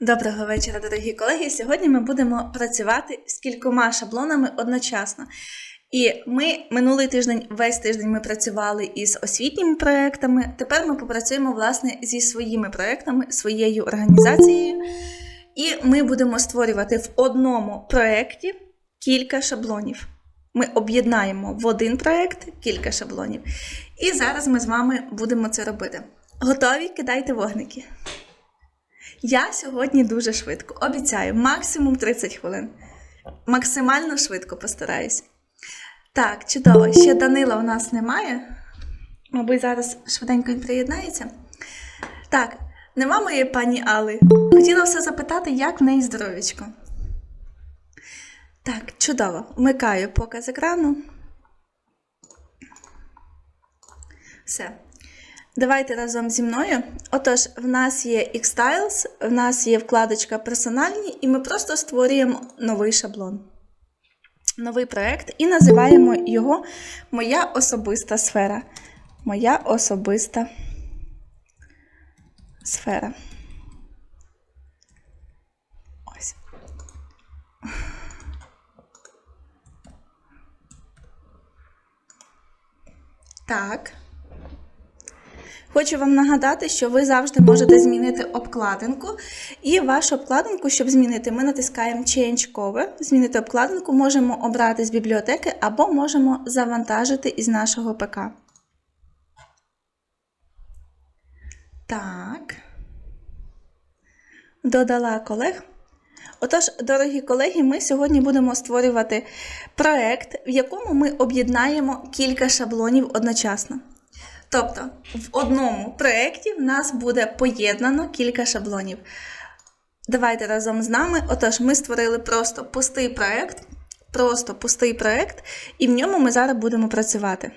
Доброго вечора, дорогі колеги. Сьогодні ми будемо працювати з кількома шаблонами одночасно. І ми минулий тиждень, весь тиждень ми працювали із освітніми проектами. Тепер ми попрацюємо власне зі своїми проектами, своєю організацією. І ми будемо створювати в одному проєкті кілька шаблонів. Ми об'єднаємо в один проєкт кілька шаблонів. І зараз ми з вами будемо це робити. Готові? Кидайте вогники. Я сьогодні дуже швидко. Обіцяю, максимум 30 хвилин. Максимально швидко постараюсь. Так, чудово. Ще Данила у нас немає. Мабуть, зараз швиденько він приєднається. Так, нема моєї пані Алли. Хотіла все запитати, як в неї здоров'ячко. Так, чудово. Вмикаю показ екрану. Все. Давайте разом зі мною. Отож, в нас є Xtiles, в нас є вкладочка персональні, і ми просто створюємо новий шаблон, новий проєкт і називаємо його Моя особиста сфера. Моя особиста сфера. Ось. Так. Хочу вам нагадати, що ви завжди можете змінити обкладинку. І вашу обкладинку, щоб змінити, ми натискаємо Change Cover. Змінити обкладинку можемо обрати з бібліотеки або можемо завантажити із нашого ПК. Так. Додала колег. Отож, дорогі колеги, ми сьогодні будемо створювати проект, в якому ми об'єднаємо кілька шаблонів одночасно. Тобто, в одному проєкті в нас буде поєднано кілька шаблонів. Давайте разом з нами. Отож, ми створили просто пустий проєкт, просто пустий проєкт, і в ньому ми зараз будемо працювати.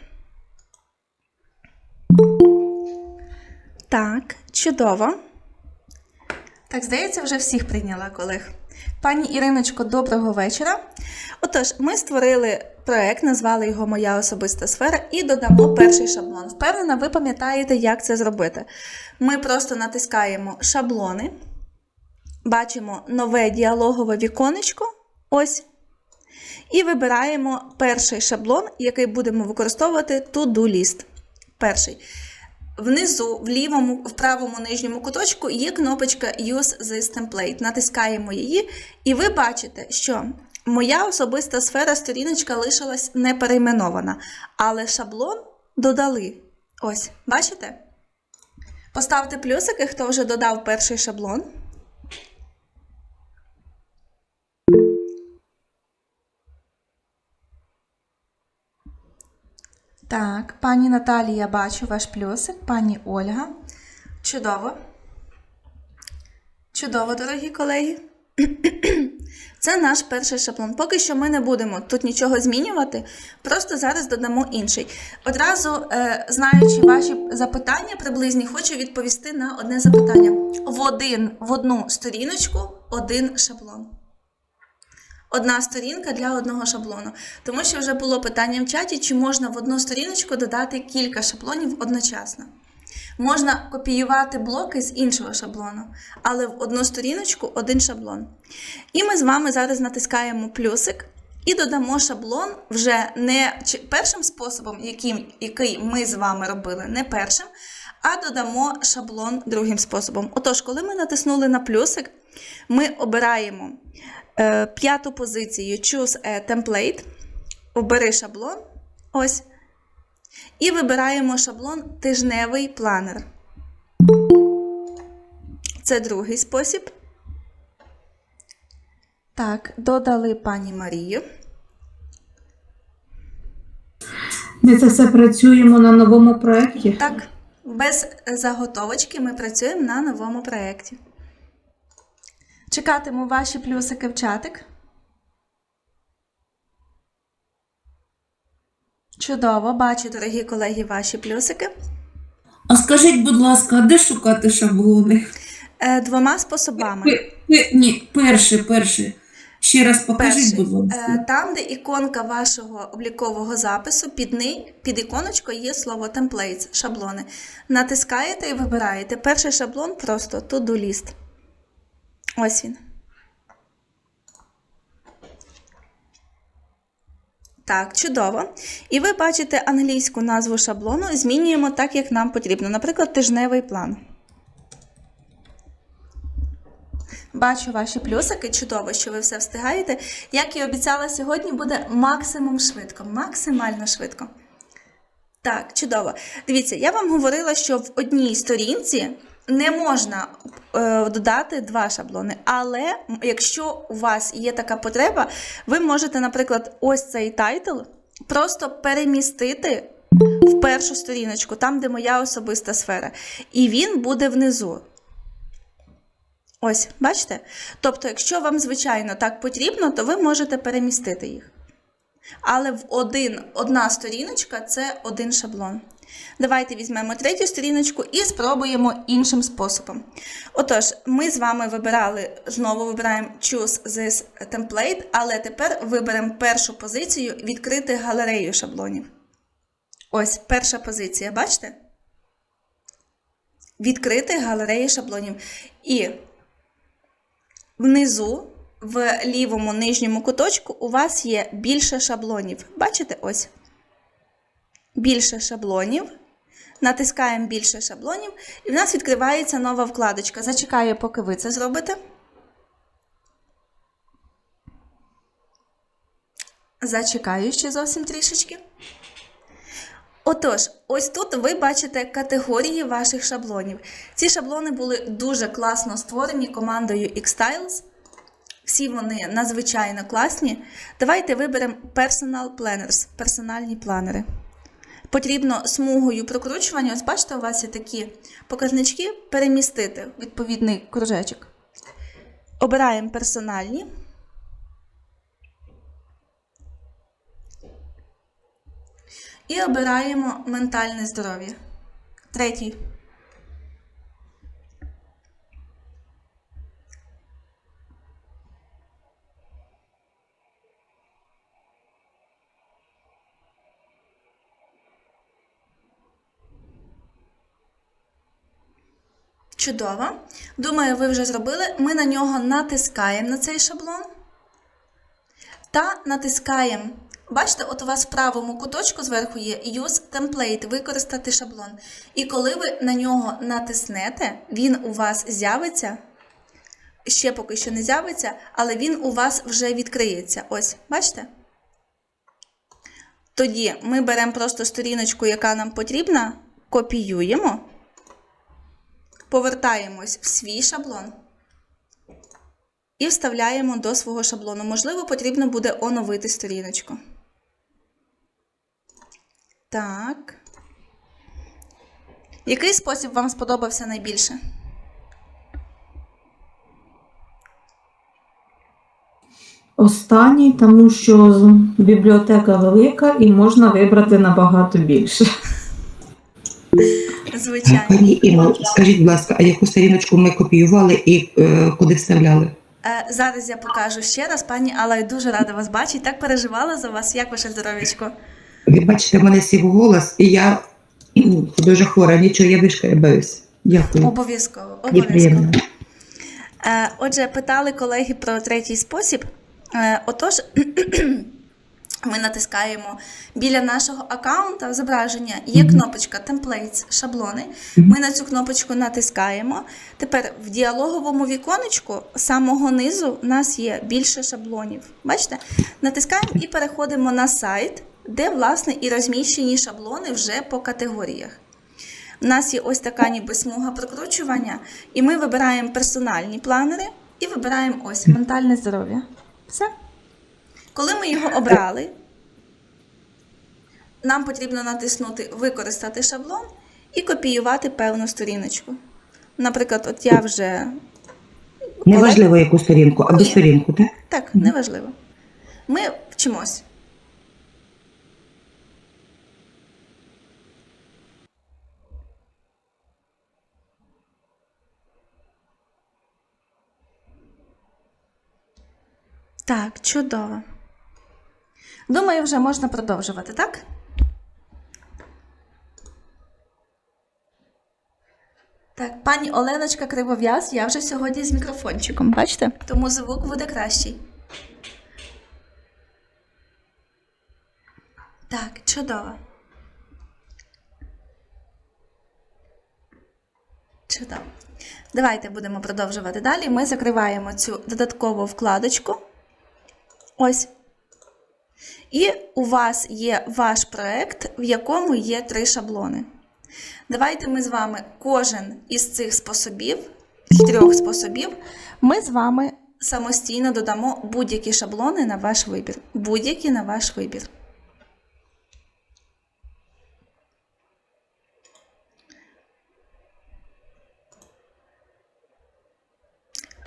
Так, чудово. Так, здається, вже всіх прийняла колег. Пані Іриночко, доброго вечора. Отож, ми створили проект, назвали його Моя особиста сфера і додамо перший шаблон. Впевнена, ви пам'ятаєте, як це зробити. Ми просто натискаємо шаблони, бачимо нове діалогове віконечко. Ось. І вибираємо перший шаблон, який будемо використовувати to-do list. Перший. Внизу, в лівому, в правому нижньому куточку є кнопочка Use this template. Натискаємо її, і ви бачите, що моя особиста сфера сторіночка лишилась не перейменована, але шаблон додали. Ось, бачите? Поставте плюсики, хто вже додав перший шаблон. Так, пані Наталія, бачу ваш плюсик, пані Ольга. Чудово. Чудово, дорогі колеги. Це наш перший шаблон. Поки що ми не будемо тут нічого змінювати, просто зараз додамо інший. Одразу, е, знаючи ваші запитання приблизні, хочу відповісти на одне запитання. В, один, в одну сторіночку один шаблон. Одна сторінка для одного шаблону. Тому що вже було питання в чаті, чи можна в одну сторіночку додати кілька шаблонів одночасно. Можна копіювати блоки з іншого шаблону, але в одну сторіночку один шаблон. І ми з вами зараз натискаємо плюсик і додамо шаблон вже не першим способом, яким, який ми з вами робили, не першим, а додамо шаблон другим способом. Отож, коли ми натиснули на плюсик, ми обираємо п'яту позицію Choose a template, обери шаблон. Ось. І вибираємо шаблон тижневий планер. Це другий спосіб. Так, додали пані Марію. Ми це все працюємо на новому проєкті. Так, без заготовочки ми працюємо на новому проєкті. Чекатиму ваші плюсики в чатик. Чудово, бачу, дорогі колеги, ваші плюсики. А скажіть, будь ласка, а де шукати шаблони? Е, двома способами. Пе- пе- ні, перше, перше. Ще раз покажіть, будь ласка. Е, Там, де іконка вашого облікового запису, під, ни, під іконочкою є слово templates, шаблони. Натискаєте і вибираєте. Перший шаблон просто to-do list. Ось він. Так, чудово. І ви бачите англійську назву шаблону, змінюємо так, як нам потрібно. Наприклад, тижневий план. Бачу ваші плюсики, чудово, що ви все встигаєте. Як і обіцяла, сьогодні буде максимум швидко, максимально швидко. Так, чудово. Дивіться, я вам говорила, що в одній сторінці не можна е, додати два шаблони. Але якщо у вас є така потреба, ви можете, наприклад, ось цей тайтл просто перемістити в першу сторіночку, там, де моя особиста сфера. І він буде внизу. Ось, бачите? Тобто, якщо вам, звичайно, так потрібно, то ви можете перемістити їх. Але в один, одна сторіночка це один шаблон. Давайте візьмемо третю сторіночку і спробуємо іншим способом. Отож, ми з вами вибирали, знову вибираємо Choose this template, але тепер виберемо першу позицію відкрити галерею шаблонів. Ось перша позиція, бачите? Відкрити галереї шаблонів. І Внизу, в лівому нижньому куточку, у вас є більше шаблонів. Бачите ось? Більше шаблонів. Натискаємо більше шаблонів, і в нас відкривається нова вкладочка. Зачекаю, поки ви це зробите. Зачекаю ще зовсім трішечки. Отож, ось тут ви бачите категорії ваших шаблонів. Ці шаблони були дуже класно створені командою Xtiles. Всі вони надзвичайно класні. Давайте виберемо Personal Planners, персональні планери. Потрібно смугою прокручування, ось бачите, у вас є такі показнички, перемістити в відповідний кружечок. Обираємо персональні. І обираємо ментальне здоров'я. Третій. Чудово. Думаю, ви вже зробили. Ми на нього натискаємо на цей шаблон та натискаємо. Бачите, от у вас в правому куточку зверху є Use Template, використати шаблон. І коли ви на нього натиснете, він у вас з'явиться. Ще поки що не з'явиться, але він у вас вже відкриється. Ось, бачите? Тоді ми беремо просто сторіночку, яка нам потрібна, копіюємо, повертаємось в свій шаблон і вставляємо до свого шаблону. Можливо, потрібно буде оновити сторіночку. Так. Який спосіб вам сподобався найбільше? Останній, тому що бібліотека велика і можна вибрати набагато більше. Звичайно. Пані Інно, скажіть, будь ласка, а яку сторіночку ми копіювали і е, куди вставляли? Е, зараз я покажу ще раз, пані Алла, я дуже рада вас бачити. Так переживала за вас. Як ваше здоров'ячко? Ви бачите, в мене сів голос, і я дуже хвора, нічого, я вишкарбаюсь. Дякую. Обов'язково. Обов'язково. Е, Отже, питали колеги про третій спосіб. Е, Отож, ми натискаємо біля нашого аккаунта зображення. Є кнопочка Templates, шаблони. Ми на цю кнопочку натискаємо. Тепер в діалоговому віконечку з самого низу у нас є більше шаблонів. Бачите? Натискаємо і переходимо на сайт, де, власне, і розміщені шаблони вже по категоріях. У нас є ось така ніби смуга прокручування, і ми вибираємо персональні планери і вибираємо ось ментальне здоров'я. Все. Коли ми його обрали, нам потрібно натиснути Використати шаблон і копіювати певну сторіночку. Наприклад, от я вже. Неважливо, яку сторінку, Ні. сторінку, так? Так, неважливо. Ми вчимось. Так, чудово. Думаю, вже можна продовжувати, так? Так, пані Оленочка Кривов'яз, я вже сьогодні з мікрофончиком, бачите? Тому звук буде кращий. Так, чудово. Чудово. Давайте будемо продовжувати далі. Ми закриваємо цю додаткову вкладочку. Ось. І у вас є ваш проект, в якому є три шаблони. Давайте ми з вами кожен із цих способів, трьох способів, ми з вами самостійно додамо будь-які шаблони на ваш вибір. Будь-які на ваш вибір.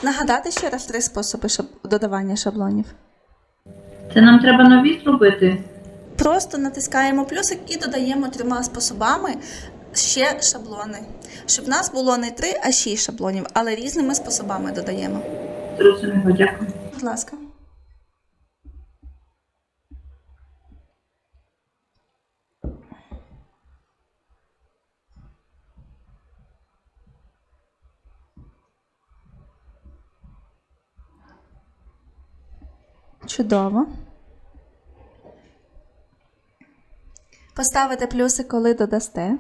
Нагадати ще раз три способи додавання шаблонів. Це нам треба нові зробити. Просто натискаємо плюсик і додаємо трьома способами ще шаблони. Щоб в нас було не три, а шість шаблонів, але різними способами додаємо. Зрозуміло, дякую. Будь ласка. Чудово. Поставите плюси, коли додасте.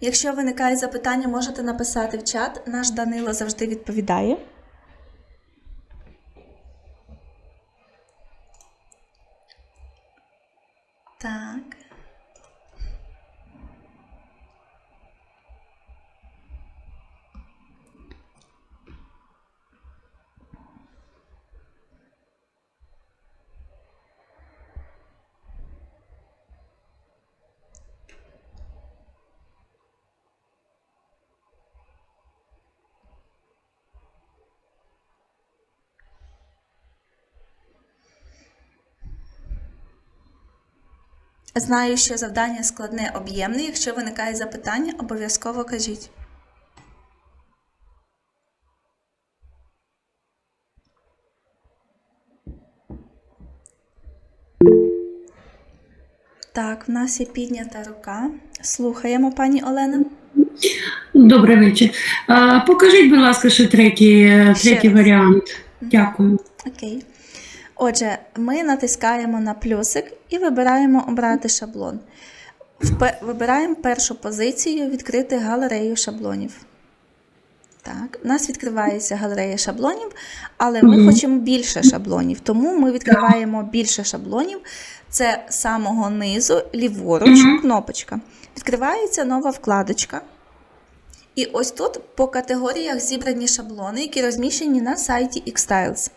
Якщо виникають запитання, можете написати в чат. Наш Данило завжди відповідає. Так. Знаю, що завдання складне об'ємне. Якщо виникає запитання, обов'язково кажіть. Так, в нас є піднята рука. Слухаємо, пані Олена. Добрий вечір. Покажіть, будь ласка, ще третій, третій варіант. Дякую. Окей. Отже, ми натискаємо на плюсик і вибираємо обрати шаблон. Вибираємо першу позицію відкрити галерею шаблонів. Так, у нас відкривається галерея шаблонів, але ми хочемо більше шаблонів, тому ми відкриваємо більше шаблонів. Це з самого низу, ліворуч, кнопочка. Відкривається нова вкладочка. І ось тут по категоріях зібрані шаблони, які розміщені на сайті Xtiles.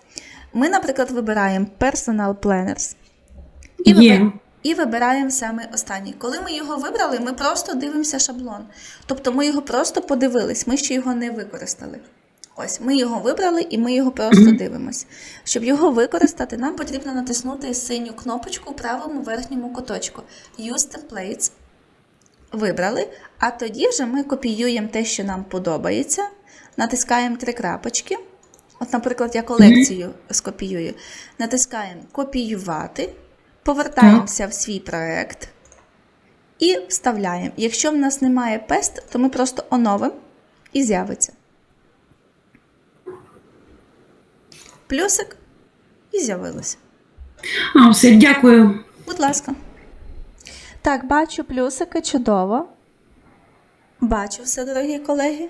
Ми, наприклад, вибираємо Personal Planners і, вибираємо, і вибираємо саме останній. Коли ми його вибрали, ми просто дивимося шаблон. Тобто ми його просто подивились, ми ще його не використали. Ось, ми його вибрали і ми його просто дивимось. Щоб його використати, нам потрібно натиснути синю кнопочку у правому верхньому куточку Use Templates. Вибрали, а тоді вже ми копіюємо те, що нам подобається, натискаємо три крапочки. От, наприклад, я колекцію скопіюю. Натискаємо копіювати, повертаємося в свій проект і вставляємо. Якщо в нас немає пест, то ми просто оновимо і з'явиться. Плюсик і з'явилося. А, все, дякую. Будь ласка. Так, бачу плюсики, чудово. Бачу все, дорогі колеги.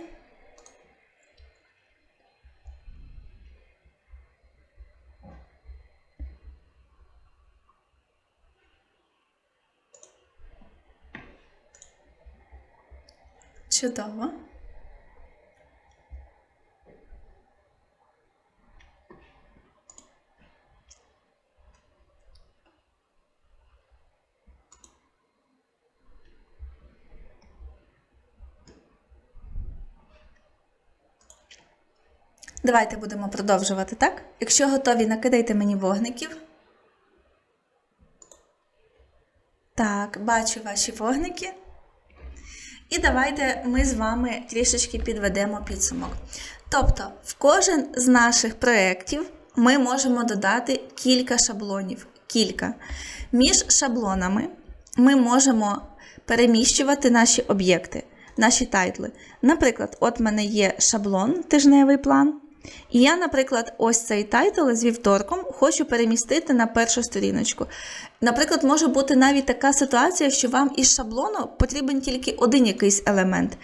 Чудово. Давайте будемо продовжувати, так? Якщо готові, накидайте мені вогників. Так, бачу ваші вогники. І давайте ми з вами трішечки підведемо підсумок. Тобто, в кожен з наших проєктів ми можемо додати кілька шаблонів. Кілька. Між шаблонами ми можемо переміщувати наші об'єкти, наші тайтли. Наприклад, от в мене є шаблон, тижневий план. І я, наприклад, ось цей тайтл з вівторком хочу перемістити на першу сторіночку. Наприклад, може бути навіть така ситуація, що вам із шаблону потрібен тільки один якийсь елемент.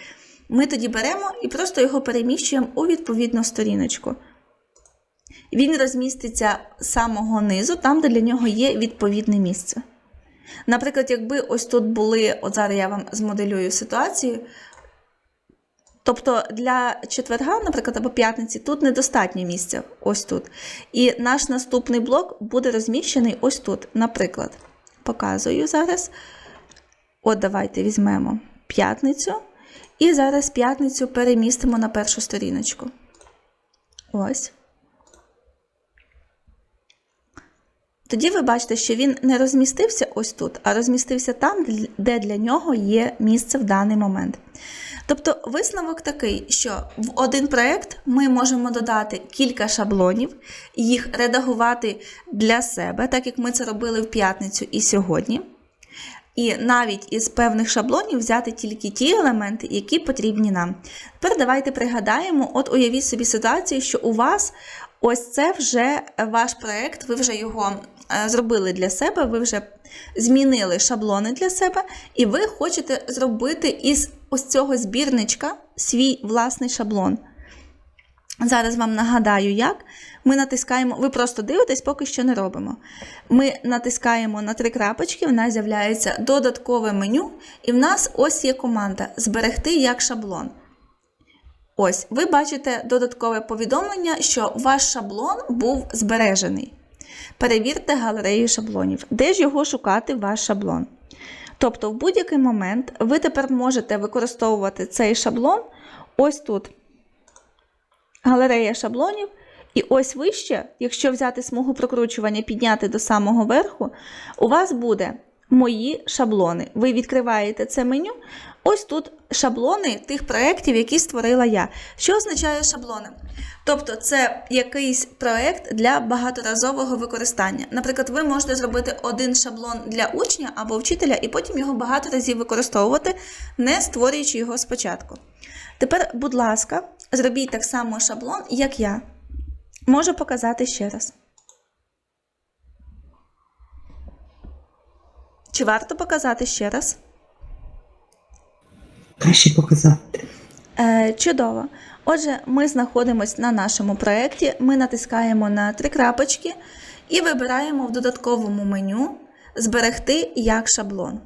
Ми тоді беремо і просто його переміщуємо у відповідну сторіночку. Він розміститься з самого низу, там, де для нього є відповідне місце. Наприклад, якби ось тут були, от зараз я вам змоделюю ситуацію. Тобто для четверга, наприклад, або п'ятниці, тут недостатньо місця, ось тут. І наш наступний блок буде розміщений ось тут. Наприклад, показую зараз. От давайте візьмемо п'ятницю. І зараз п'ятницю перемістимо на першу сторіночку. Ось. Тоді ви бачите, що він не розмістився ось тут, а розмістився там, де для нього є місце в даний момент. Тобто висновок такий, що в один проєкт ми можемо додати кілька шаблонів, їх редагувати для себе, так як ми це робили в п'ятницю і сьогодні. І навіть із певних шаблонів взяти тільки ті елементи, які потрібні нам. Тепер давайте пригадаємо: от уявіть собі ситуацію, що у вас ось це вже ваш проєкт, ви вже його е, зробили для себе, ви вже змінили шаблони для себе, і ви хочете зробити із ось цього збірничка свій власний шаблон. Зараз вам нагадаю, як. Ми натискаємо, ви просто дивитесь, поки що не робимо. Ми натискаємо на три крапочки, в нас з'являється додаткове меню, і в нас ось є команда Зберегти як шаблон. Ось, ви бачите додаткове повідомлення, що ваш шаблон був збережений. Перевірте галерею шаблонів. Де ж його шукати, ваш шаблон? Тобто, в будь-який момент ви тепер можете використовувати цей шаблон ось тут. Галерея шаблонів. І ось вище, якщо взяти смугу прокручування, підняти до самого верху, у вас буде мої шаблони. Ви відкриваєте це меню. Ось тут шаблони тих проєктів, які створила я. Що означає шаблони? Тобто, це якийсь проєкт для багаторазового використання. Наприклад, ви можете зробити один шаблон для учня або вчителя, і потім його багато разів використовувати, не створюючи його спочатку. Тепер, будь ласка, зробіть так само шаблон, як я. Можу показати ще раз. Чи варто показати ще раз? Краще показати. Е, чудово. Отже, ми знаходимося на нашому проєкті, ми натискаємо на три крапочки і вибираємо в додатковому меню Зберегти як шаблон.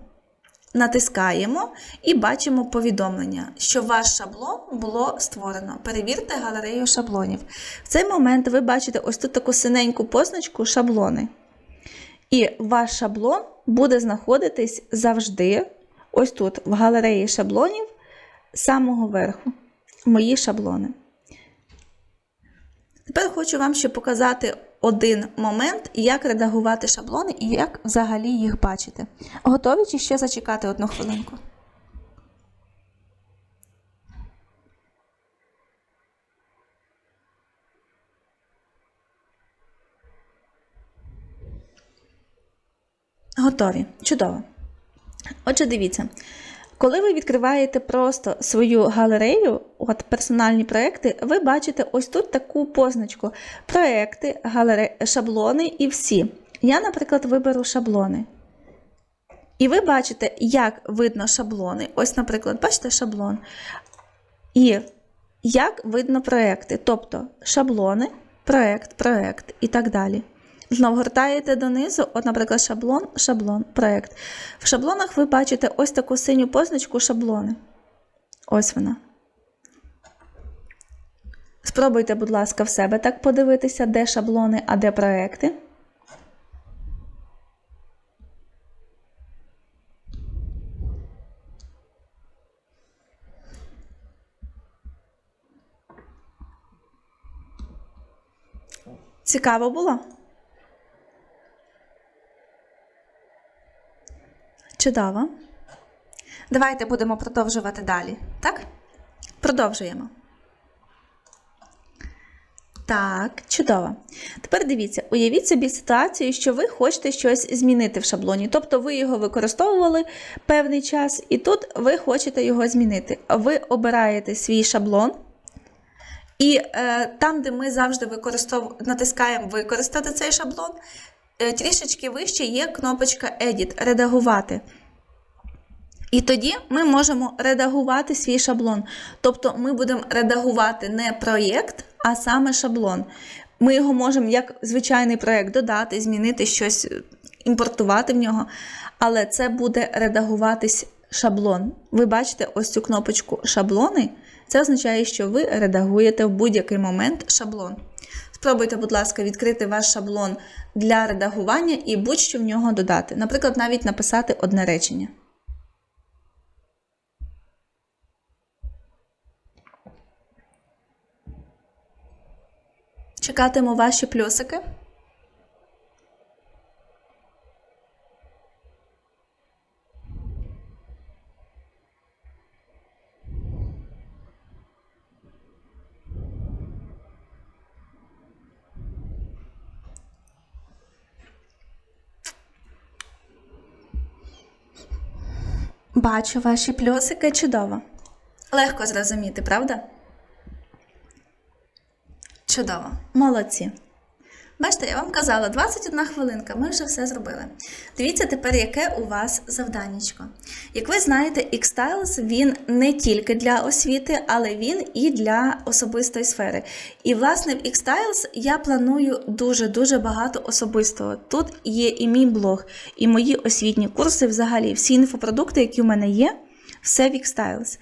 Натискаємо і бачимо повідомлення, що ваш шаблон було створено. Перевірте галерею шаблонів. В цей момент ви бачите ось тут таку синеньку позначку шаблони. І ваш шаблон буде знаходитись завжди, ось тут, в галереї шаблонів, з самого верху. Мої шаблони. Тепер хочу вам ще показати один момент, як редагувати шаблони і як взагалі їх бачити. Готові чи ще зачекати одну хвилинку? Готові. Чудово. Отже, дивіться. Коли ви відкриваєте просто свою галерею, от персональні проекти, ви бачите ось тут таку позначку: проекти, галере... шаблони і всі. Я, наприклад, виберу шаблони. І ви бачите, як видно шаблони. Ось, наприклад, бачите шаблон. І як видно проекти. Тобто шаблони, проект, проект і так далі. Знову гортаєте донизу, от, наприклад, шаблон, шаблон, проект. В шаблонах ви бачите ось таку синю позначку шаблони. Ось вона. Спробуйте, будь ласка, в себе так подивитися, де шаблони, а де проекти. Цікаво було? Чудово. Давайте будемо продовжувати далі. Так? Продовжуємо. Так, чудово. Тепер дивіться, уявіть собі ситуацію, що ви хочете щось змінити в шаблоні. Тобто ви його використовували певний час, і тут ви хочете його змінити. Ви обираєте свій шаблон. І е, там, де ми завжди використов... натискаємо використати цей шаблон, трішечки вище є кнопочка Edit редагувати. І тоді ми можемо редагувати свій шаблон. Тобто ми будемо редагувати не проєкт, а саме шаблон. Ми його можемо як звичайний проєкт додати, змінити щось, е, імпортувати в нього. Але це буде редагуватись шаблон. Ви бачите ось цю кнопочку шаблони. Це означає, що ви редагуєте в будь-який момент шаблон. Спробуйте, будь ласка, відкрити ваш шаблон для редагування і будь-що в нього додати. Наприклад, навіть написати одне речення. Чекатиму ваші плюсики. Бачу ваші плюсики чудово. Легко зрозуміти, правда? Чудово, молодці. Бачите, я вам казала, 21 хвилинка, ми вже все зробили. Дивіться тепер, яке у вас завданнячко. Як ви знаєте, Xtiles він не тільки для освіти, але він і для особистої сфери. І, власне, в Xtiles я планую дуже-дуже багато особистого. Тут є і мій блог, і мої освітні курси, взагалі, всі інфопродукти, які у мене є, все в Xtiles.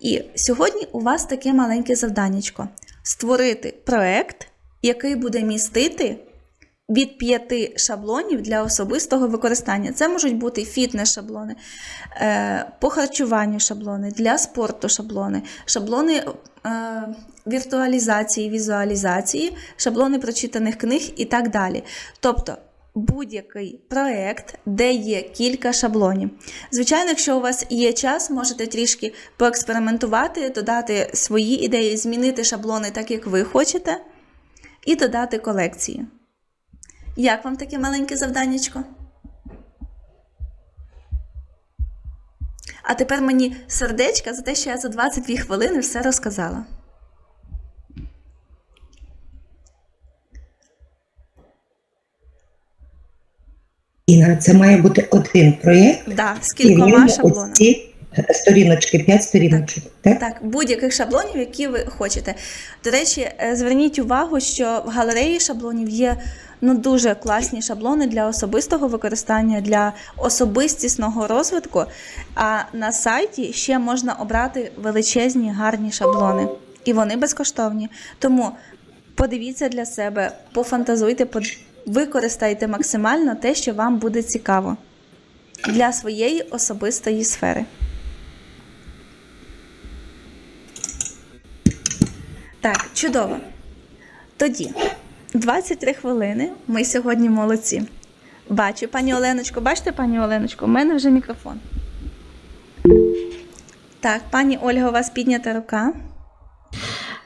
І сьогодні у вас таке маленьке завданнячко створити проект, який буде містити від п'яти шаблонів для особистого використання. Це можуть бути фітнес-шаблони, е, по харчуванню шаблони, для спорту шаблони, шаблони е, віртуалізації, візуалізації, шаблони прочитаних книг і так далі. Тобто будь-який проект, де є кілька шаблонів. Звичайно, якщо у вас є час, можете трішки поекспериментувати, додати свої ідеї, змінити шаблони так, як ви хочете, і додати колекції. Як вам таке маленьке завданнячко? А тепер мені сердечка за те, що я за 22 хвилини все розказала. Інна, це має бути один проєкт. Да, з кількома шаблонами. Сторіночки, п'ять сторіночок. Так? Так, будь-яких шаблонів, які ви хочете. До речі, е, зверніть увагу, що в галереї шаблонів є ну, дуже класні шаблони для особистого використання, для особистісного розвитку. А на сайті ще можна обрати величезні гарні шаблони. І вони безкоштовні. Тому подивіться для себе, пофантазуйте, використайте максимально те, що вам буде цікаво для своєї особистої сфери. Так, чудово. Тоді 23 хвилини. Ми сьогодні молодці. Бачу, пані Оленочко, бачите, пані Оленочко, у мене вже мікрофон. Так, пані Ольга, у вас піднята рука.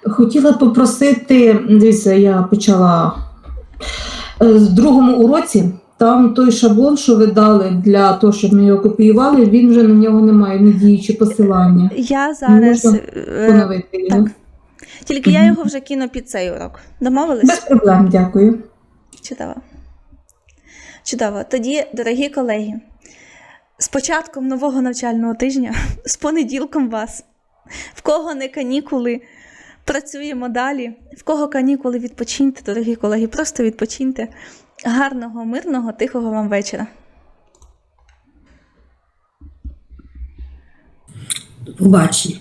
Хотіла попросити, дивіться, я почала е, в другому уроці. Там той шаблон, що ви дали для того, щоб ми його копіювали, він вже на нього немає, не діючі посилання. Я зараз. Е, Поновити його. так. Тільки я його вже кину під цей урок. Домовились? Без проблем, дякую. Чудово. Чудово. Тоді, дорогі колеги, з початком нового навчального тижня, з понеділком вас, в кого не канікули, працюємо далі. В кого канікули, відпочиньте, дорогі колеги, просто відпочиньте. Гарного, мирного, тихого вам вечора. Побачення.